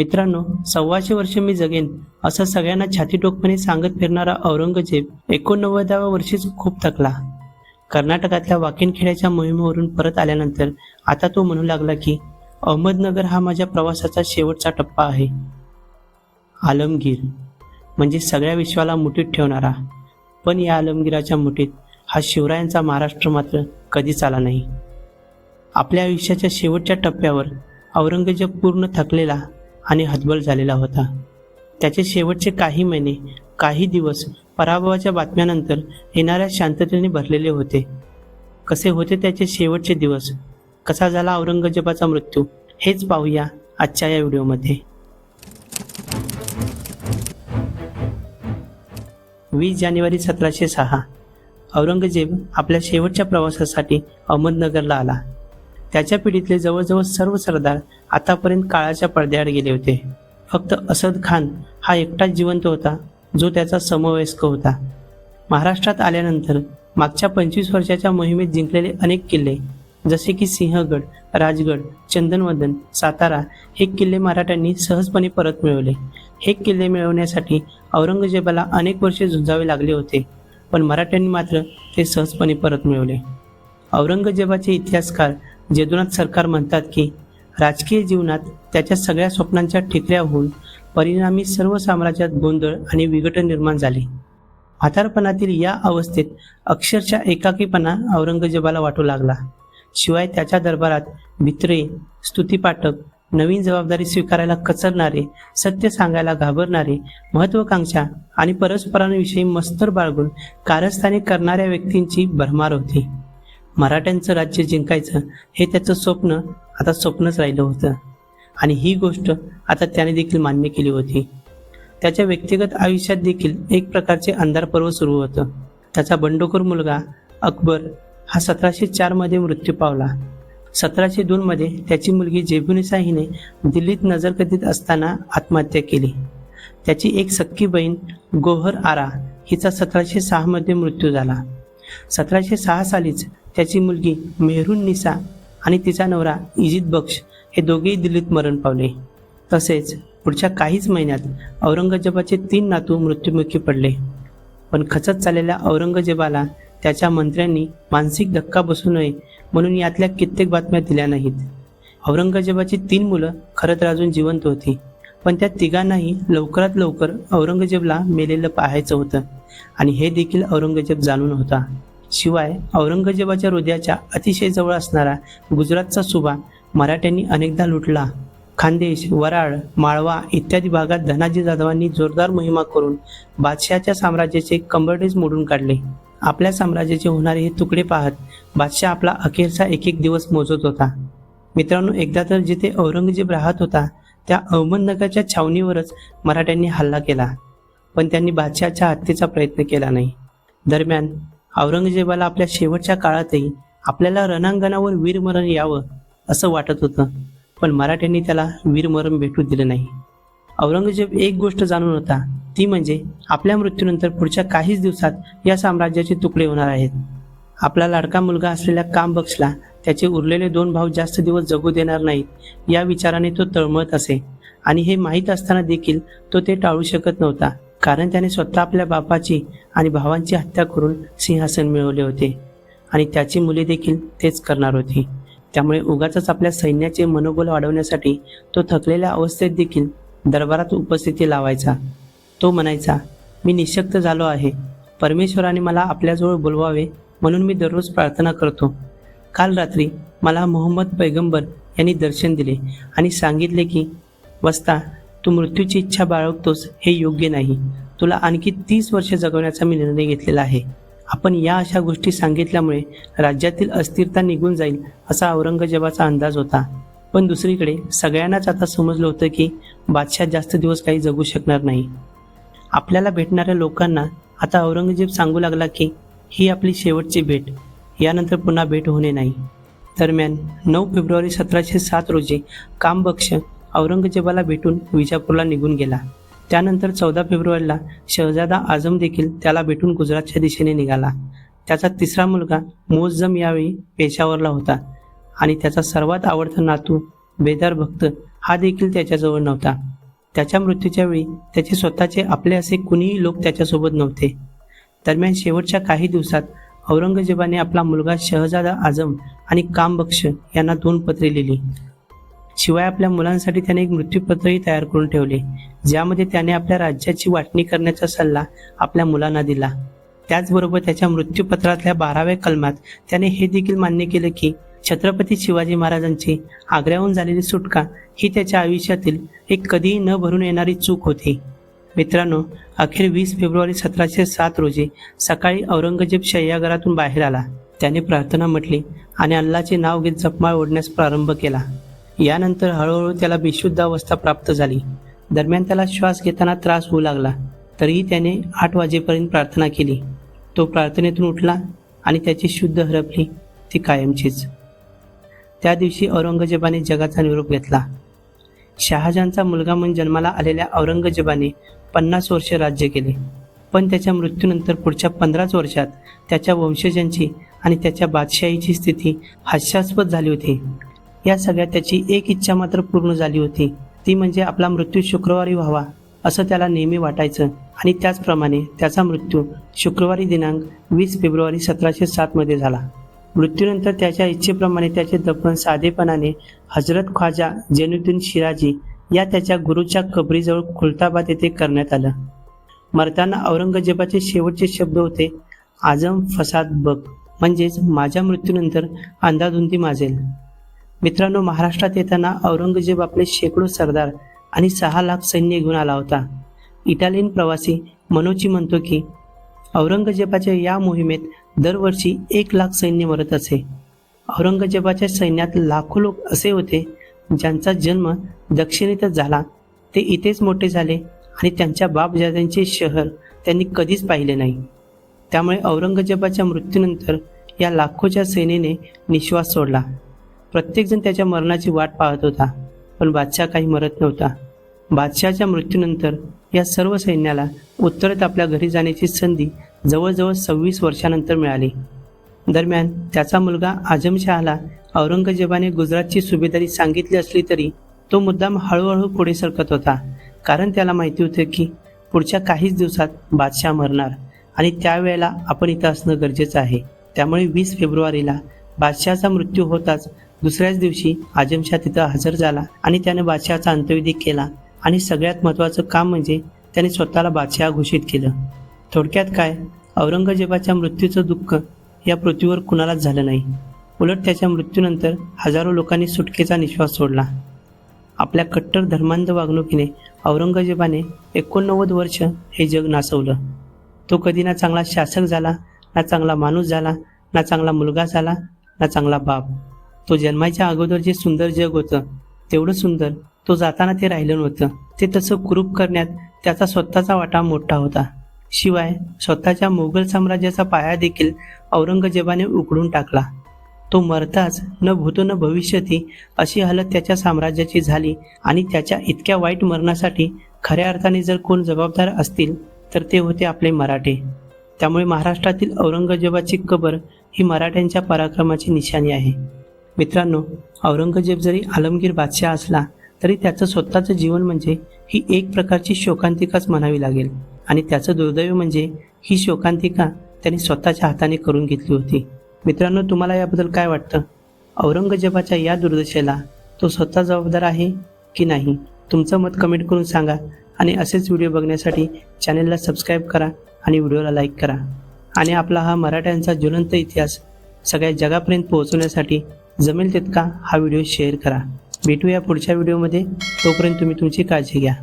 मित्रांनो सव्वाशे वर्ष मी जगेन असं सगळ्यांना छाती टोकपणे सांगत फिरणारा औरंगजेब एकोणनव्वदाव्या वर्षीच खूप थकला. कर्नाटकातल्या वाकिनखेड्याच्या मोहिमेवरून परत आल्यानंतर आता तो म्हणू लागला की अहमदनगर हा माझ्या प्रवासाचा शेवटचा टप्पा आहे. आलमगीर म्हणजे सगळ्या विश्वाला मुठीत ठेवणारा. पण या आलमगीराच्या मुठीत हा शिवरायांचा महाराष्ट्र मात्र कधीच आला नाही. आपल्या आयुष्याच्या शेवटच्या टप्प्यावर औरंगजेब पूर्ण थकलेला आणि हतबल झालेला होता. त्याचे शेवटचे काही महिने काही दिवस पराभवाच्या बातम्यानंतर येणाऱ्या शांततेने भरलेले होते. कसे होते त्याचे शेवटचे दिवस? कसा झाला औरंगजेबाचा मृत्यू? हेच पाहूया आजच्या या व्हिडिओमध्ये. वीस जानेवारी सतराशे सहा औरंगजेब आपल्या शेवटच्या प्रवासासाठी अहमदनगरला आला. त्याच्या पिढीतले जवळजवळ सर्व सरदार आतापर्यंत काळाच्या पडद्याआड गेले होते. फक्त असद खान हा एकटाच जिवंत होता जो त्याचा समवयस्क होता. महाराष्ट्रात आल्यानंतर मागच्या पंचवीस वर्षाच्या मोहिमेत जिंकलेले अनेक किल्ले जसे की सिंहगड राजगड चंदनवदन सातारा हे किल्ले मराठ्यांनी सहजपणे परत मिळवले. हे किल्ले मिळवण्यासाठी औरंगजेबाला अनेक वर्षे झुंजावे लागले होते पण मराठ्यांनी मात्र ते सहजपणे परत मिळवले. औरंगजेबाचे इतिहासकार जेदुनाथ सरकार म्हणतात की राजकीय जीवनात त्याच्या सगळ्या स्वप्नांच्या ठिकऱ्या होऊन परिणामी सर्व साम्राज्यात गोंधळ आणि विघटन निर्माण झाले. म्हातारपणातील या अवस्थेत अक्षरशः एकाकीपणा औरंगजेबाला वाटू लागला. शिवाय त्याच्या दरबारात भित्रे स्तुतीपाठक नवीन जबाबदारी स्वीकारायला कचरणारे सत्य सांगायला घाबरणारे महत्वाकांक्षा आणि परस्परांविषयी मस्तर बाळगून कारस्थाने करणाऱ्या व्यक्तींची भरमार होती. मराठ्यांचं राज्य जिंकायचं हे त्याचं स्वप्न आता स्वप्नच राहिलं होतं. आणि ही गोष्ट आता त्याने देखील मान्य केली होती. त्याच्या व्यक्तिगत आयुष्यात देखील एक प्रकारचे अंधार पर्व सुरू होतं. त्याचा बंडखोर मुलगा अकबर हा सतराशे चारमध्ये मृत्यू पावला. सतराशे दोनमध्ये त्याची मुलगी जेबुनिसा हिने दिल्लीत नजरकतीत असताना आत्महत्या केली. त्याची एक सख्खी बहीण गोहर आरा हिचा सतराशे सहामध्ये मृत्यू झाला. सतराशे सहा सालीच त्याची मुलगी मेहरून निसा आणि तिचा नवरा इजित बक्ष हे दोघेही दिल्लीत मरण पावले. तसेच पुढच्या काहीच महिन्यात औरंगजेबाचे तीन नातू मृत्युमुखी पडले. पण खचत चाललेल्या औरंगजेबाला त्याच्या मंत्र्यांनी मानसिक धक्का बसू नये म्हणून यातल्या कित्येक बातम्या दिल्या नाहीत. औरंगजेबाची तीन मुलं खरं तर अजून जिवंत होती पण त्या तिघांनाही लवकरात लवकर औरंगजेबला मेलेलं पाहायचं होतं आणि हे देखील औरंगजेब जाणून होता. शिवाय औरंगजेबाच्या हृदयाच्या अतिशय जवळ असणारा गुजरातचा सुभा मराठ्यांनी अनेकदा लुटला. खानदेश वराड माळवा इत्यादी भागात धनाजी जाधवांनी जोरदार मोहिमा करून बादशहाच्या साम्राज्याचे कंबरडेज मोडून काढले. आपल्या साम्राज्याचे होणारे हे तुकडे पाहत बादशाह आपला अखेरचा एक एक दिवस मोजत होता. मित्रांनो एकदा तर जिथे औरंगजेब राहत होता त्या अहमदनगरच्या छावणीवरच मराठ्यांनी हल्ला केला. पण त्यांनी बादशहाच्या हत्येचा प्रयत्न केला नाही. दरम्यान औरंगजेबाला आपल्या शेवटच्या काळातही आपल्याला रणांगणावर वीरमरण यावं असं वाटत होतं. पण मराठ्यांनी त्याला वीरमरण भेटू दिलं नाही. औरंगजेब एक गोष्ट जाणून होता ती म्हणजे आपल्या मृत्यूनंतर पुढच्या काहीच दिवसात या साम्राज्याचे तुकडे होणार आहेत. आपला लाडका मुलगा असलेल्या काम बक्षला त्याचे उरलेले दोन भाऊ जास्त दिवस जगू देणार नाहीत या विचाराने तो तळमळत असे. आणि हे माहीत असताना देखील तो ते टाळू शकत नव्हता. कारण त्याने स्वतः आपल्या बापाची आणि भावांची हत्या करून सिंहासन मिळवले होते. आणि त्याची मुले देखील तेच करणार होती. त्यामुळे उगाच आपल्या सैन्याचे मनोबल वाढवण्यासाठी तो थकलेल्या अवस्थेत देखील दरबारात उपस्थिती लावायचा. तो म्हणायचा मी निशक्त झालो आहे. परमेश्वराने मला आपल्याजवळ बोलवावे म्हणून मी दररोज प्रार्थना करतो. काल रात्री मला मोहम्मद पैगंबर यांनी दर्शन दिले आणि सांगितले की वस्ता तू मृत्यूची इच्छा बाळगतोस हे योग्य नाही. तुला आणखी तीस वर्षे जगवण्याचा मी निर्णय घेतलेला आहे. आपण या अशा गोष्टी सांगितल्यामुळे राज्यातील अस्थिरता निघून जाईल असा औरंगजेबाचा अंदाज होता. पण दुसरीकडे सगळ्यांनाच आता समजलं होतं की बादशाह जास्त दिवस काही जगू शकणार नाही. आपल्याला भेटणाऱ्या लोकांना आता औरंगजेब सांगू लागला की ही आपली शेवटची भेट. यानंतर पुन्हा भेट होणे नाही. दरम्यान नऊ फेब्रुवारी सतराशे सात रोजी कामबक्ष औरंगजेबाला भेटून विजापूरला निघून गेला. त्यानंतर चौदा फेब्रुवारीला शहजादा आझम देखील त्याला भेटून गुजरातच्या दिशेने निघाला. त्याचा तिसरा मुलगा मोजम यावेळी पेशावरला होता आणि त्याचा सर्वात आवडता नातू बेदार भक्त हा देखील त्याच्याजवळ नव्हता. त्याच्या मृत्यूच्या वेळी त्याचे स्वतःचे आपले असे कुणीही लोक त्याच्यासोबत नव्हते. दरम्यान शेवटच्या काही दिवसात औरंगजेबाने आपला मुलगा शहजादा आझम आणि कामबक्ष यांना दोन पत्रे लिहिली. शिवाय आपल्या मुलांसाठी त्याने एक मृत्यूपत्रही तयार करून ठेवले ज्यामध्ये त्याने आपल्या राज्याची वाटणी करण्याचा सल्ला आपल्या मुलांना दिला. त्याचबरोबर त्याच्या मृत्यूपत्रातल्या बाराव्या कलमात त्याने हे देखील मान्य केलं की छत्रपती शिवाजी महाराजांची आग्र्याहून झालेली सुटका ही त्याच्या आयुष्यातील एक कधीही न भरून येणारी चूक होती. मित्रांनो अखेर वीस फेब्रुवारी सतराशे सात रोजी सकाळी औरंगजेब शय्याघरातून बाहेर आला. त्याने प्रार्थना म्हटली आणि अल्लाचे नाव घेत जपमाळ ओढण्यास प्रारंभ केला. यानंतर हळूहळू त्याला बेशुद्ध अवस्था प्राप्त झाली. दरम्यान त्याला श्वास घेताना त्रास होऊ लागला. तरीही त्याने आठ वाजेपर्यंत प्रार्थना केली. तो प्रार्थनेतून उठला आणि त्याची शुद्ध हरपली. ती कायमचीच. त्या दिवशी औरंगजेबाने जगाचा निरोप घेतला. शहाजहानचा मुलगा म्हणून जन्माला आलेल्या औरंगजेबाने पन्नास वर्ष राज्य केले. पण त्याच्या मृत्यूनंतर पुढच्या पंधराच वर्षात त्याच्या वंशजांची आणि त्याच्या बादशाहीची स्थिती हास्यास्पद झाली होती. या सगळ्यात त्याची एक इच्छा मात्र पूर्ण झाली होती. ती म्हणजे आपला मृत्यू शुक्रवारी व्हावा असं त्याला नेहमी वाटायचं. आणि त्याचप्रमाणे त्याचा मृत्यू शुक्रवारी दिनांक वीस फेब्रुवारी सतराशे सातमध्ये झाला. मृत्यूनंतर त्याच्या इच्छेप्रमाणे त्याचे दफन साधेपणाने हजरत ख्वाजा जैनुद्दीन शिराजी या त्याच्या गुरुच्या कबरीजवळ खुलताबाद येथे करण्यात आलं. मरताना औरंगजेबाचे शेवटचे शब्द होते आजम फसाद बग म्हणजेच माझ्या मृत्यूनंतर अंधाधुंदी माजेल. मित्रांनो महाराष्ट्रात येताना औरंगजेब आपले शेकडो सरदार आणि सहा लाख सैन्य घेऊन आला होता. इटालियन प्रवासी मनोजी म्हणतो की औरंगजेबाच्या या मोहिमेत दरवर्षी एक लाख सैन्य मरत असे. औरंगजेबाच्या सैन्यात लाखो लोक असे होते ज्यांचा जन्म दक्षिणेतच झाला ते इथेच मोठे झाले आणि त्यांच्या बापजाद्यांचे शहर त्यांनी कधीच पाहिले नाही. त्यामुळे औरंगजेबाच्या मृत्यूनंतर या लाखोच्या सेनेने निश्वास सोडला. प्रत्येकजण त्याच्या मरणाची वाट पाहत होता पण बादशाह काही मरत नव्हता. बादशहाच्या मृत्यूनंतर या सर्व सैन्याला उत्तरेत आपल्या घरी जाण्याची संधी जवळजवळ सव्वीस वर्षानंतर मिळाली. दरम्यान त्याचा मुलगा आजमशहाला औरंगजेबाने गुजरातची सुभेदारी सांगितली असली तरी तो मुद्दाम हळूहळू पुढे सरकत होता. कारण त्याला माहिती होतं की पुढच्या काहीच दिवसात बादशाह मरणार आणि त्यावेळेला आपण इथं असणं गरजेचं आहे. त्यामुळे वीस फेब्रुवारीला बादशहाचा मृत्यू होताच दुसऱ्याच दिवशी आजमशाह तिथं हजर झाला आणि त्याने बादशहाचा अंत्यविधी केला आणि सगळ्यात महत्त्वाचं काम म्हणजे त्याने स्वतःला बादशहा घोषित केलं. थोडक्यात काय? औरंगजेबाच्या मृत्यूचं दुःख या पृथ्वीवर कुणालाच झालं नाही. उलट त्याच्या मृत्यूनंतर हजारो लोकांनी सुटकेचा निश्वास सोडला. आपल्या कट्टर धर्मांध वागणुकीने औरंगजेबाने एकोणनव्वद वर्ष हे जग नाचवलं तो कधी ना चांगला शासक झाला ना चांगला माणूस झाला ना चांगला मुलगा झाला ना चांगला बाप. तो जन्माच्या अगोदर जे सुंदर जग होतं तेवढं सुंदर तो जाताना ते राहिलं नव्हतं. ते तसं कुरूप करण्यात त्याचा स्वतःचा वाटा मोठा होता. शिवाय स्वतःच्या मोगल साम्राज्याचा पाया देखील औरंगजेबाने उकडून टाकला. तो मरताच न भूतो न भविष्यती अशी हालत त्याच्या साम्राज्याची झाली आणि त्याच्या इतक्या वाईट मरणासाठी खऱ्या अर्थाने जर कोण जबाबदार असतील तर ते होते आपले मराठे. त्यामुळे महाराष्ट्रातील औरंगजेबाची कबर ही मराठ्यांच्या पराक्रमाची निशाणी आहे. मित्रांनो औरंगजेब जरी आलमगीर बादशाह असला तरी त्याचं स्वतःचं जीवन म्हणजे ही एक प्रकारची शोकांतिकाच म्हणावी लागेल. आणि त्याचं दुर्दैव म्हणजे ही शोकांतिका त्यांनी स्वतःच्या हाताने करून घेतली होती. मित्रांनो तुम्हाला याबद्दल काय वाटतं? औरंगजेबाच्या या दुर्दशेला तो स्वतः जबाबदार आहे की नाही? तुमचं मत कमेंट करून सांगा आणि असेच व्हिडिओ बघण्यासाठी चॅनलला सबस्क्राईब करा आणि व्हिडिओला लाईक करा. आणि आपला हा मराठ्यांचा ज्वलंत इतिहास सगळ्या जगापर्यंत पोहोचवण्यासाठी जमेल तितका हा व्हिडिओ शेअर करा. भेटूया पुढच्या व्हिडिओमध्ये. तोपर्यंत तुम्ही तुमची काळजी घ्या.